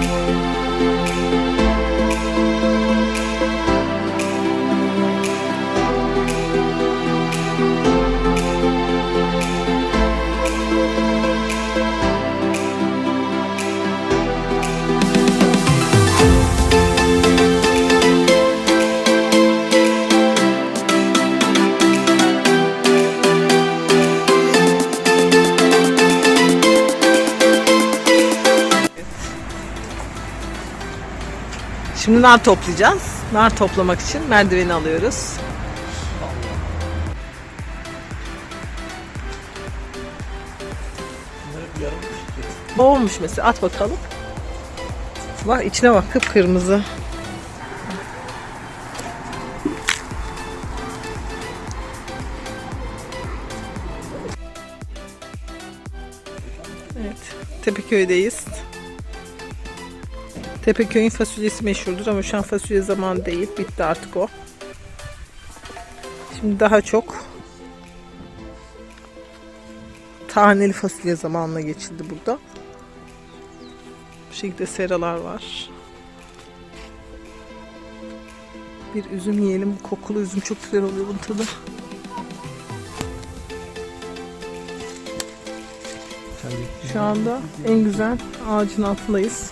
Bye. Şimdi nar toplayacağız. Nar toplamak için merdiveni alıyoruz. Bu olmuş mesela at bakalım. Bak içine bak kıpkırmızı. Evet, Tepeköy'deyiz. Tepeköy'ün fasulyesi meşhurdur ama şu an fasulye zamanı değil. Bitti artık o. Şimdi daha çok taneli fasulye zamanına geçildi burada. Bu şekilde seralar var. Bir üzüm yiyelim. Bu kokulu üzüm çok güzel oluyor bunun tadı. Şu anda en güzel ağacın altındayız.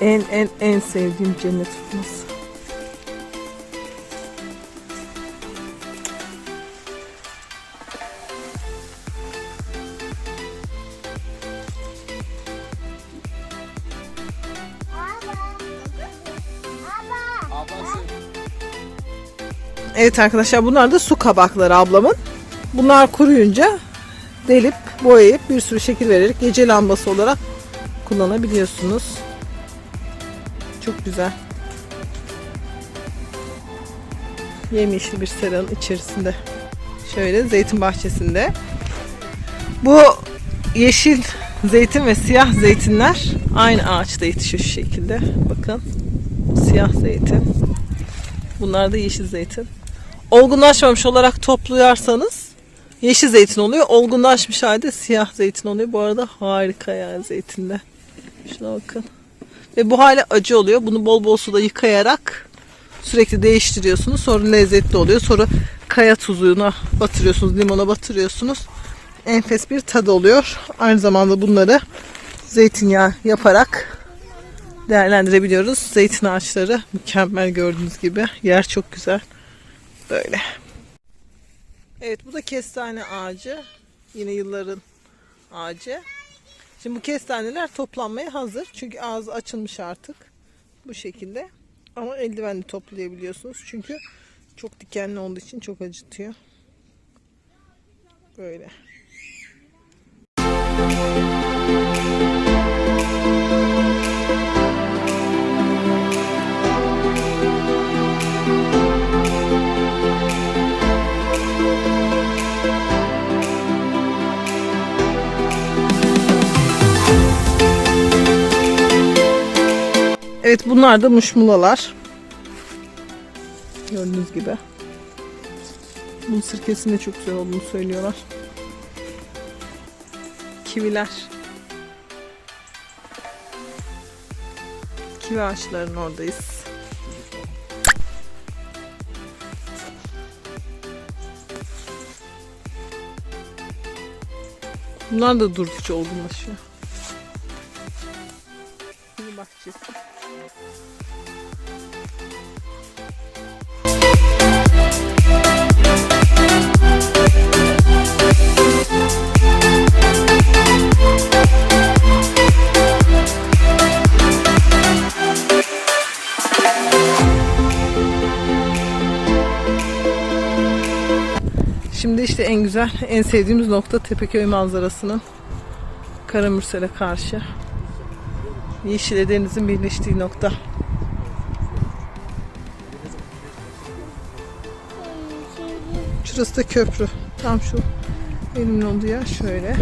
En en en sevdiğim cennet tutması. Evet arkadaşlar bunlar da su kabakları ablamın. Bunlar kuruyunca delip boyayıp bir sürü şekil vererek gece lambası olarak kullanabiliyorsunuz. Çok güzel. Yemyeşil bir seranın içerisinde. Şöyle zeytin bahçesinde. Bu yeşil zeytin ve siyah zeytinler aynı ağaçta yetişiyor şu şekilde. Bakın. Siyah zeytin. Bunlar da yeşil zeytin. Olgunlaşmamış olarak topluyorsanız yeşil zeytin oluyor. Olgunlaşmış halde siyah zeytin oluyor. Bu arada harika yani zeytinde. Şuna bakın. Ve bu hale acı oluyor. Bunu bol bol suda yıkayarak sürekli değiştiriyorsunuz. Sonra lezzetli oluyor. Sonra kaya tuzuna batırıyorsunuz. Limona batırıyorsunuz. Enfes bir tadı oluyor. Aynı zamanda bunları zeytinyağı yaparak değerlendirebiliyoruz. Zeytin ağaçları mükemmel gördüğünüz gibi. Yer çok güzel. Böyle. Evet bu da kestane ağacı. Yine yılların ağacı. Şimdi bu kestaneler toplanmaya hazır. Çünkü ağzı açılmış artık. Bu şekilde. Ama eldivenle toplayabiliyorsunuz. Çünkü çok dikenli olduğu için çok acıtıyor. Böyle. Evet bunlar da muşmulalar. Gördüğünüz gibi. Bunun sirkesinde çok güzel olduğunu söylüyorlar. Kiviler. Kivi ağaçlarının oradayız. Bunlar da durdukça olgunlaşıyor. Bahçesi. Şimdi işte en güzel, en sevdiğimiz nokta Tepeköy manzarasının Karamürsel'e karşı. Yeşil denizin birleştiği nokta. Şurası da köprü. Tam şu elimin olduğu yer şöyle.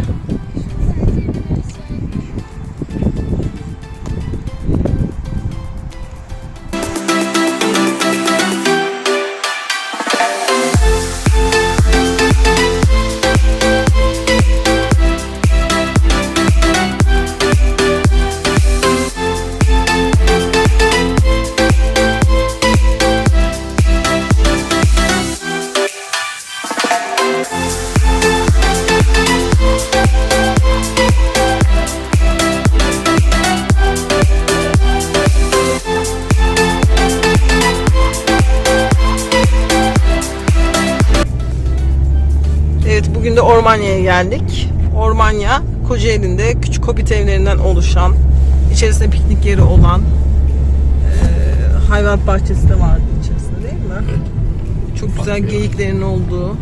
Geldik. Ormanya, Kocaeli'nde küçük hobbit evlerinden oluşan, içerisinde piknik yeri olan e, hayvan bahçesi de vardı içerisinde değil mi? Çok güzel geyiklerin olduğu,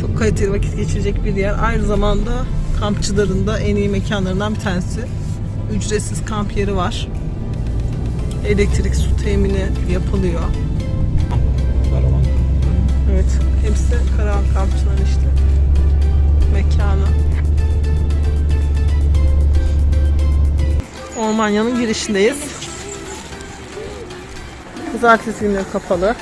çok kaliteli vakit geçirecek bir yer. Aynı zamanda kampçıların da en iyi mekanlarından bir tanesi. Ücretsiz kamp yeri var. Elektrik, su temini yapılıyor. Evet, hepsi Karavan Kampçılar işte. Mekanı. Ormanya'nın girişindeyiz. Pazartesi günleri kapalı.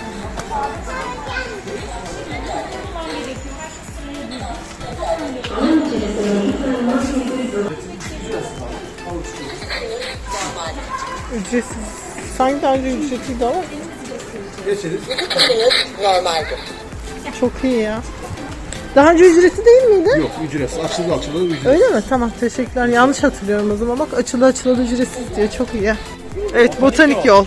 Ücretsiz. Sanki daha önce ücretliydi ama Geçeriz. normaldir. çok iyi ya. Daha önce ücretli değil miydi? Yok ücretsiz. Açıldı açıldı ücretsiz. Öyle mi? Tamam teşekkürler. Yanlış hatırlıyorum o zaman. Bak açılı açılı ücretsiz diyor. Çok iyi. Evet botanik yol.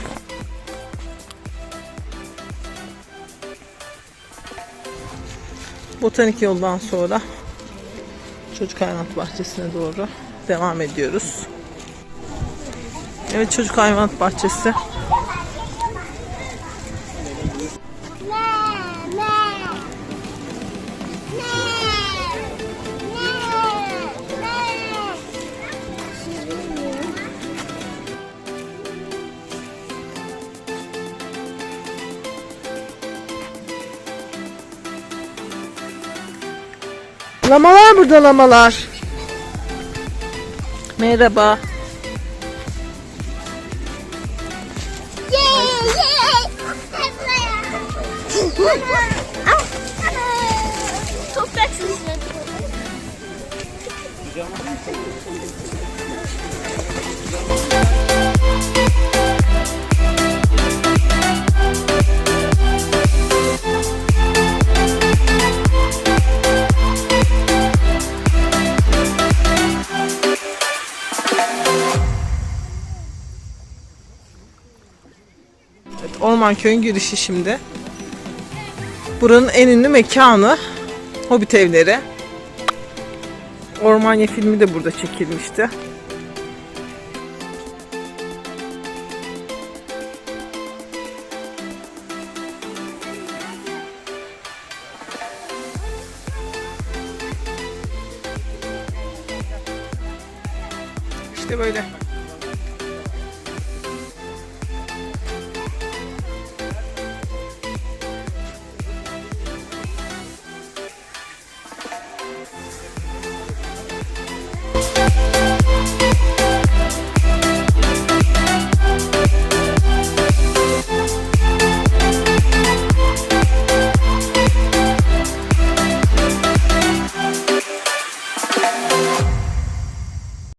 Botanik yoldan sonra çocuk hayvanat bahçesine doğru devam ediyoruz. Evet çocuk hayvanat bahçesi. Lamalar burada lamalar. Merhaba. Toprak sesine. Orman köyün girişi şimdi. Buranın en ünlü mekanı Hobbit evleri. Ormanya filmi de burada çekilmişti. İşte böyle.